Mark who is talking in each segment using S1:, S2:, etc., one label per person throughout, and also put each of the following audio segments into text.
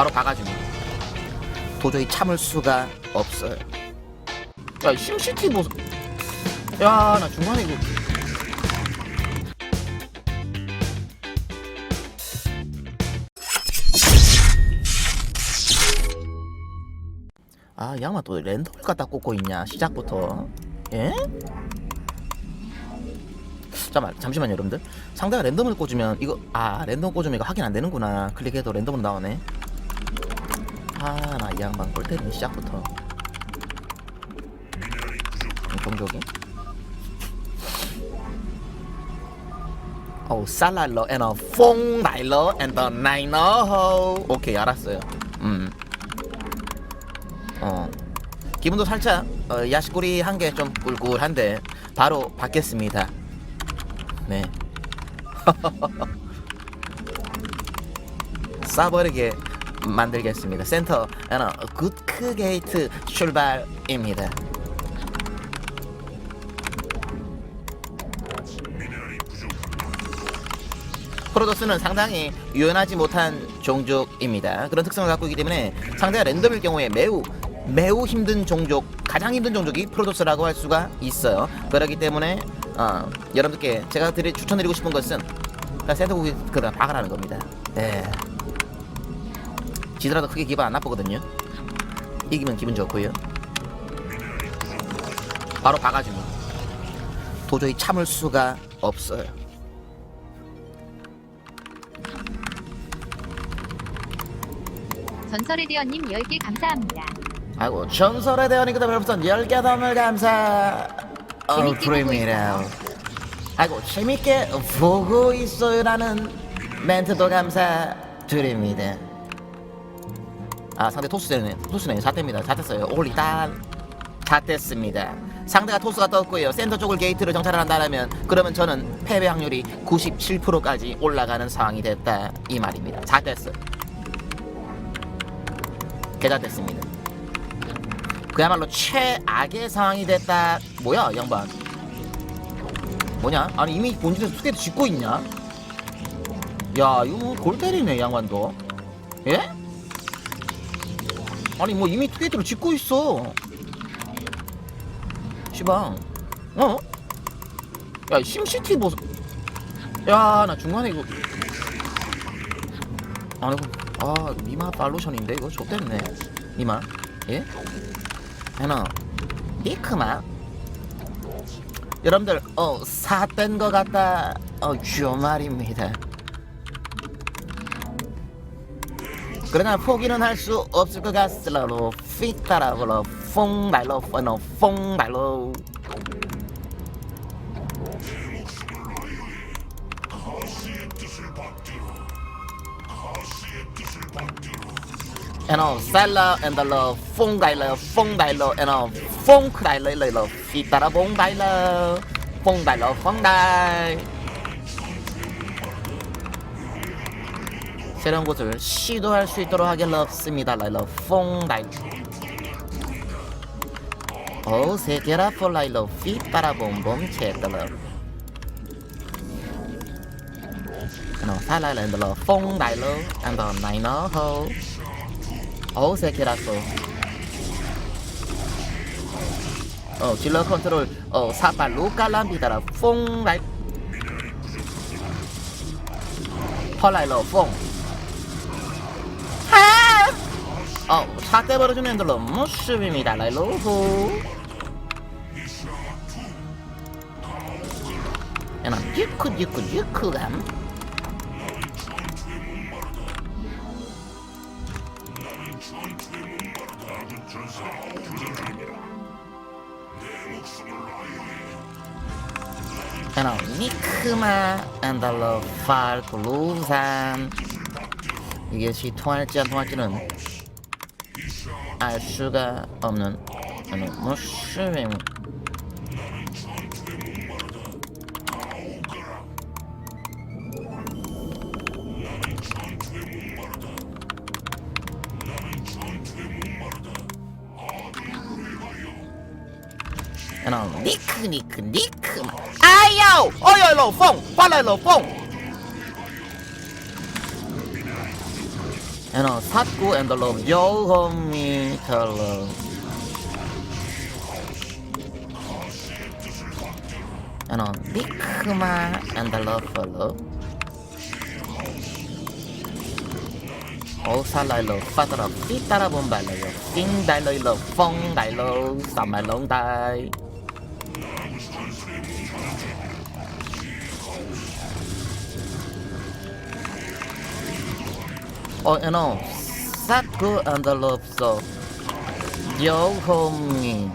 S1: 바로 박아줍니다. 도저히 참을 수가 없어요. 야, 심시티 뭐? 야, 나 중간에 이거. 아, 이 양반 또 랜덤을 갖다 꽂고 있냐? 시작부터. 예? 잠깐만, 잠시만요, 여러분들. 상대가 랜덤을 꽂으면 이거 아 랜덤 꽂으면 이거 확인 안 되는구나. 클릭해도 랜덤으로 나오네. 아, 나 이 양반 골 때리네 시작부터. 이 동족이. 오, 살랄러 a 퐁라일러 and the 나이너. 오케이, 알았어요. 음. 어. 기분도 살짝 어, 야식구리 한 개 좀 꿀꿀한데 바로 받겠습니다. 네. 싸버리게 만들겠습니다. 센터 하나 굿크 게이트 출발입니다. 프로토스는 상당히 유연하지 못한 종족입니다. 그런 특성을 갖고 있기 때문에 상대가 랜덤일 경우에 매우 매우 힘든 종족, 가장 힘든 종족이 프로토스라고 할 수가 있어요. 그렇기 때문에 어, 여러분들께 제가 드리, 추천드리고 싶은 것은 센터국이 그냥 박으라는 겁니다. 네. 지더라도 크게 기분 안 나쁘거든요. 이기면 기분 좋고요. 바로 박아줍니다. 도저히 참을 수가 없어요.
S2: 전설의 대원님 10개 감사합니다.
S1: 아이고 전설의 대원이기도 별풍선 10개 선물 감사 어 프리미라 아이고 재밌게 보고 있어요라는 멘트도 감사드립니다 아 상대 토스네 토스네 4대입니다 4됐어요 홀리단 4됐습니다 상대가 토스가 떴고요 센터 쪽을 게이트를 정찰을 한다면 그러면 저는 패배 확률이 97%까지 올라가는 상황이 됐다 이 말입니다 4됐어요 개잘됐습니다 그야말로 최악의 상황이 됐다. 뭐야, 이 양반? 뭐냐? 아니 이미 본진에서 투게트 짓고 있냐? 야, 이거 골 때리네, 이 양반도. 예? 아니 뭐 이미 투게트를 짓고 있어. 시방. 어? 야, 심시티 뭐? 야, 나 중간에 이거. 아이고, 아 미마 팔로션인데 이거 좋댔네. 미마. 예? 하나 이크마 여러분들 어 사된 것 같다 어 주말입니다 그러나 포기는 할 수 없을 것 Đại Lờ Lờ Lờ Phi Tà Ra Phong Đại Lờ Phong Đại Lờ Phong Đại 새로운 곳을 시도할 수 있도록 하겠습니다. 라일러 퐁 다이 오 세계라 폴 라일러 피 따라봄봄 체들러. nó phát lại lên là phong đại lơ anh toàn này nó hô 오 세키라소 어 질러 컨트롤. 어 사발로 깔람비다라 퐁 라이 펄라이러 퐁 하! 어 사대 벌어주는 애들로 무수입니다. 라이로호. 야나 유쿠 유쿠 유쿠감. 야나 니크마 안달러 팔 루산. 이것이 통할지 안 통할지는 알 수가 없는 아니 무슨 니크 니크 니크 팔라로 퐁 you know, 사쿠 and the love, 요호미 컬러. you know, 니크마 and the love for love. ô sao lại lột phát ra phít ta ra bom bài lại lột kinh đại lời lột phong đại lô sầm mày lông tai Oh, the love so Yo homie.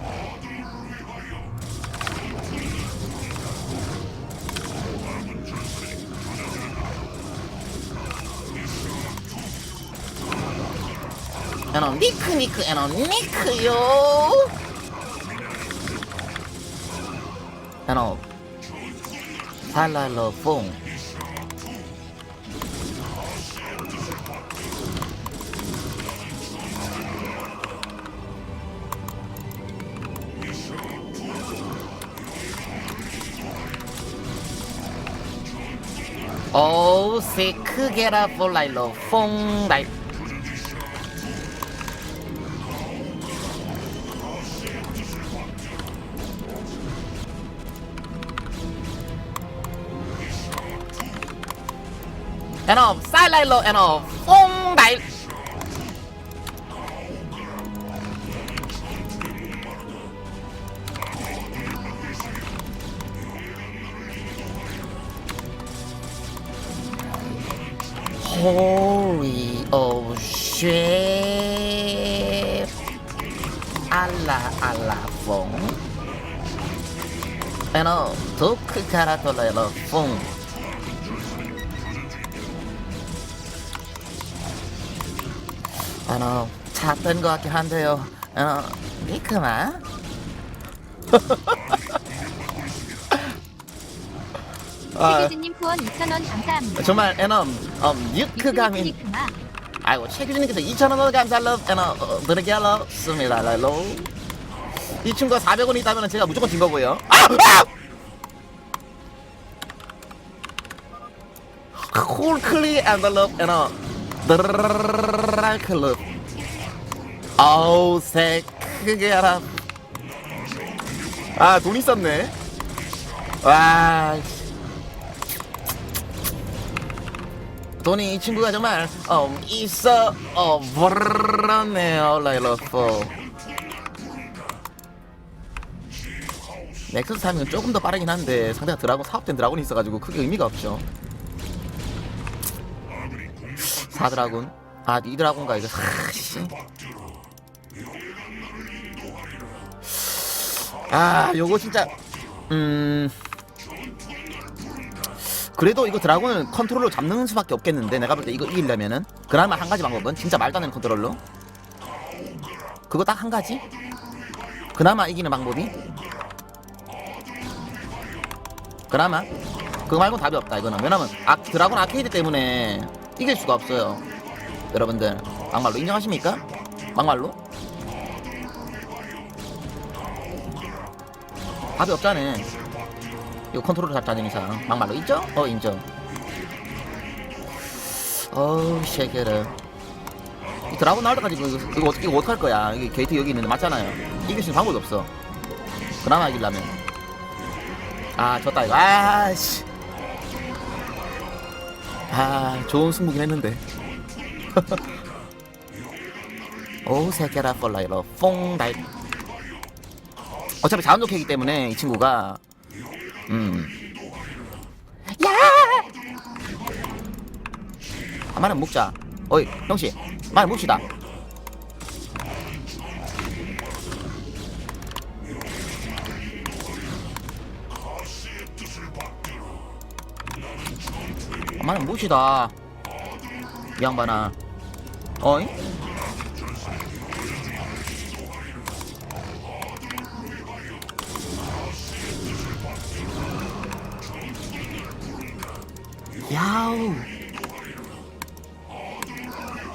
S1: You know, 니크 니크, you know, 니크요. You know, 살랄러 퐁. 오, 세 크게 라 볼라일로 퐁 라이. and of silent low and of 风来。Holy oh shit. 알라 알라퐁. 에너 도크 카라톨레로 퐁. 에너 찾던 것 같긴 한데요. 에너 미크마. 아,
S2: 최규진님 후원 2,000원 감사합니다.
S1: 정말 에넘 음,
S2: 유크니크마.
S1: 아이고 최규진님께서 2,000원 감사로 에넘 어, 드리겠습니다 랄로 이 친구가 400원 있다면 제가 무조건 진 거고요 아! 아! 콜클리 엔벨롭 에넘 드랄클럽 아우 새 크게 알아 아돈 있었네 와 돈이 이 친구가 정말 어 있어 어 버렸네요 라이러포 넥서스 타이밍은 조금 더 빠르긴 한데 상대가 드라곤 사업된 드라곤이 있어가지고 크게 의미가 없죠. 4드라곤 아이 드라곤가 이거 아씨. 아 요거 진짜 음 그래도 이거 드라곤은 컨트롤로 잡는 수밖에 없겠는데 내가 볼 때 이거 이기려면은? 그나마 한 가지 방법은 진짜 말도 안 되는 컨트롤로? 그거 딱 한 가지? 그나마 이기는 방법이? 그나마? 그거 말고 답이 없다 이거는. 왜냐면 아, 드라곤 아케이드 때문에 이길 수가 없어요. 여러분들 막말로 인정하십니까? 막말로? 답이 없잖아 이거 컨트롤을 잡자는 이상 막말로. 인정? 어 인정. 어우 쉐게르 이 드라곤 나올 때까지 이거, 이거 어떻게 이거 어떡할 거야? 이게 게이트 여기 있는데 맞잖아요. 이길 수 있는 방법이 없어. 그나마 이기려면. 아 졌다 이거. 아씨. 아 좋은 승부긴 했는데. 오 새끼라 폴라이로 퐁다이 어차피 자원 좋게이기 때문에 이 친구가 음. 야! 아, 마늘 먹자. 어이, 형씨. 아, 마늘 먹시다. 이 양반아. 어이?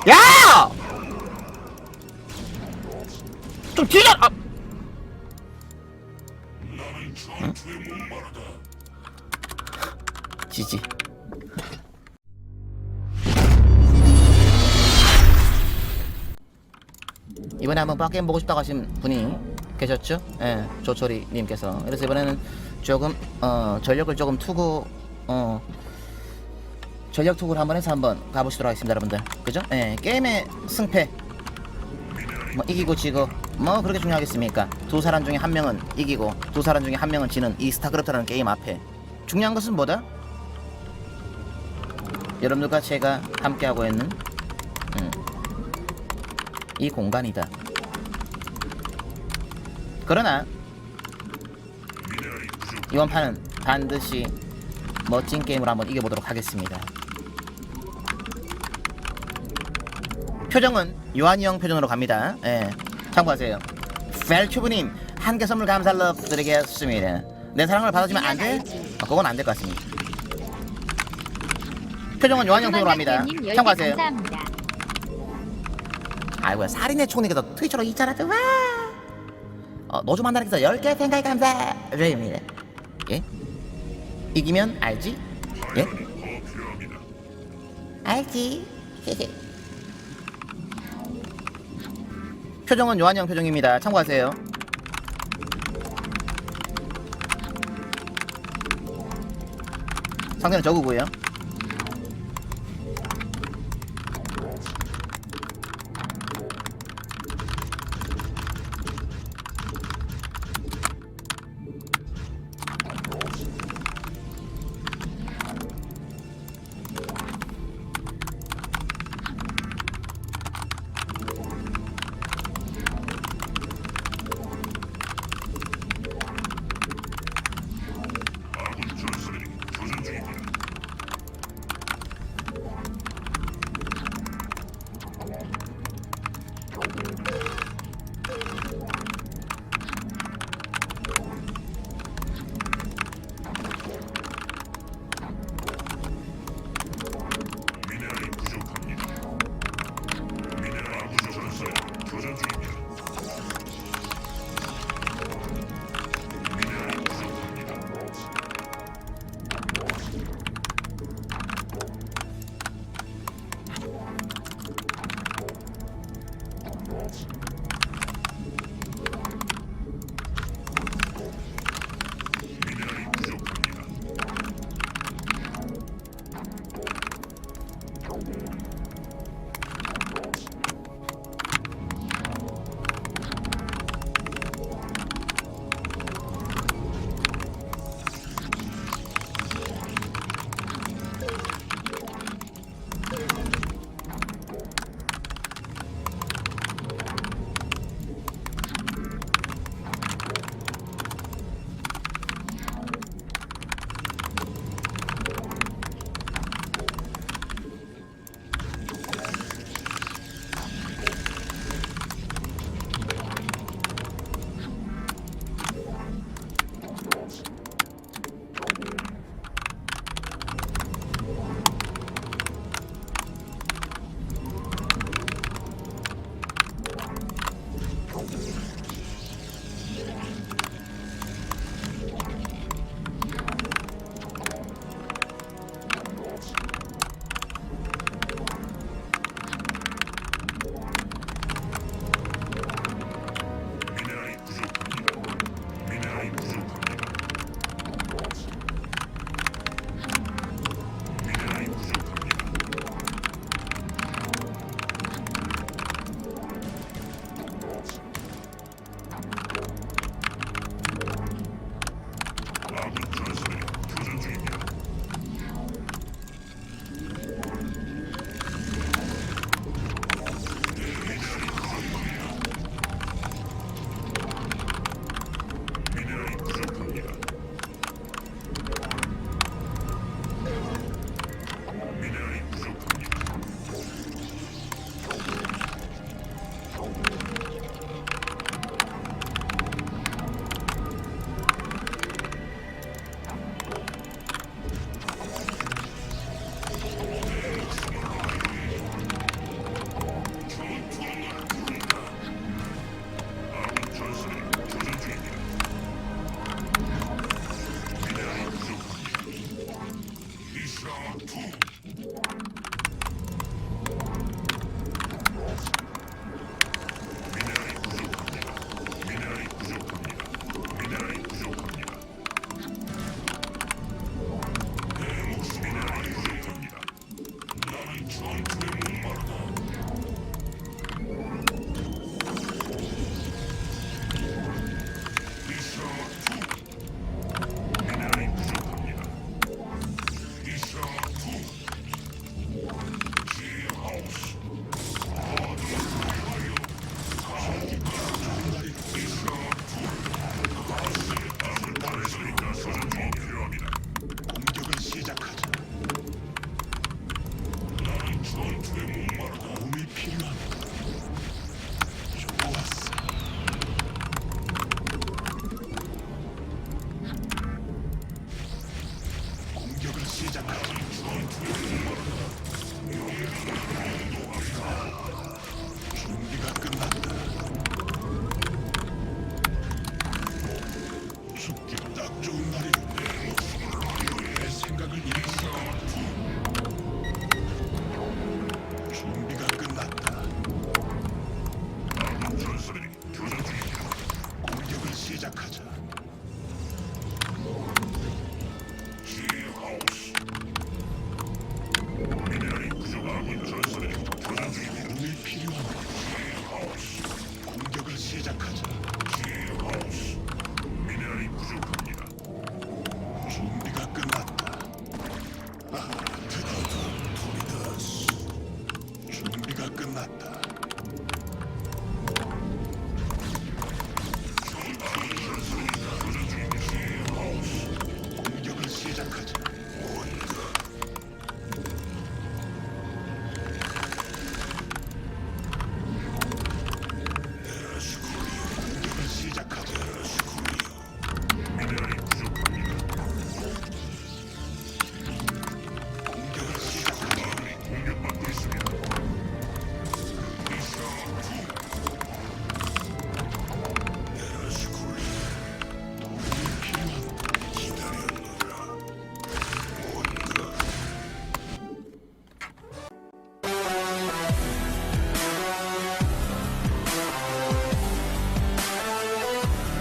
S1: 야! 좀 뒤져! 아! 응? 지지. 이번에 한번 빡게임 보고 싶다고 하신 분이 계셨죠? 예, 조철이님께서. 그래서 이번에는 조금, 어, 전력을 조금 투구, 어, 투구를 한번 해서 한번 가보시도록 하겠습니다, 여러분들. 그죠? 예, 게임의 승패. 뭐, 이기고 지고, 뭐, 그렇게 중요하겠습니까? 두 사람 중에 한 명은 이기고, 두 사람 중에 한 명은 지는 이 스타크래프트라는 게임 앞에. 중요한 것은 뭐다? 여러분들과 제가 함께하고 있는, 음, 이 공간이다. 그러나 이번 판은 반드시 멋진 게임으로 한번 이겨보도록 하겠습니다. 표정은 요한이 형 표정으로 갑니다. 예, 참고하세요. 펠큐브님 한 개 선물 감사를 드리겠습니다. 내 사랑을 받아주면 안 돼? 어, 그건 안 될 것 같습니다. 표정은 요한이 형 표정으로 갑니다.
S2: 님 10개
S1: 참고하세요.
S2: 감사합니다.
S1: 아이고야 살인의 총리께서 트위터로 있잖아 와 어, 노조 만나기서 10개 생각 감사드립니다 예? 이기면 알지? 예? 알지 표정은 요한형 표정입니다. 참고하세요. 상대는 저구고요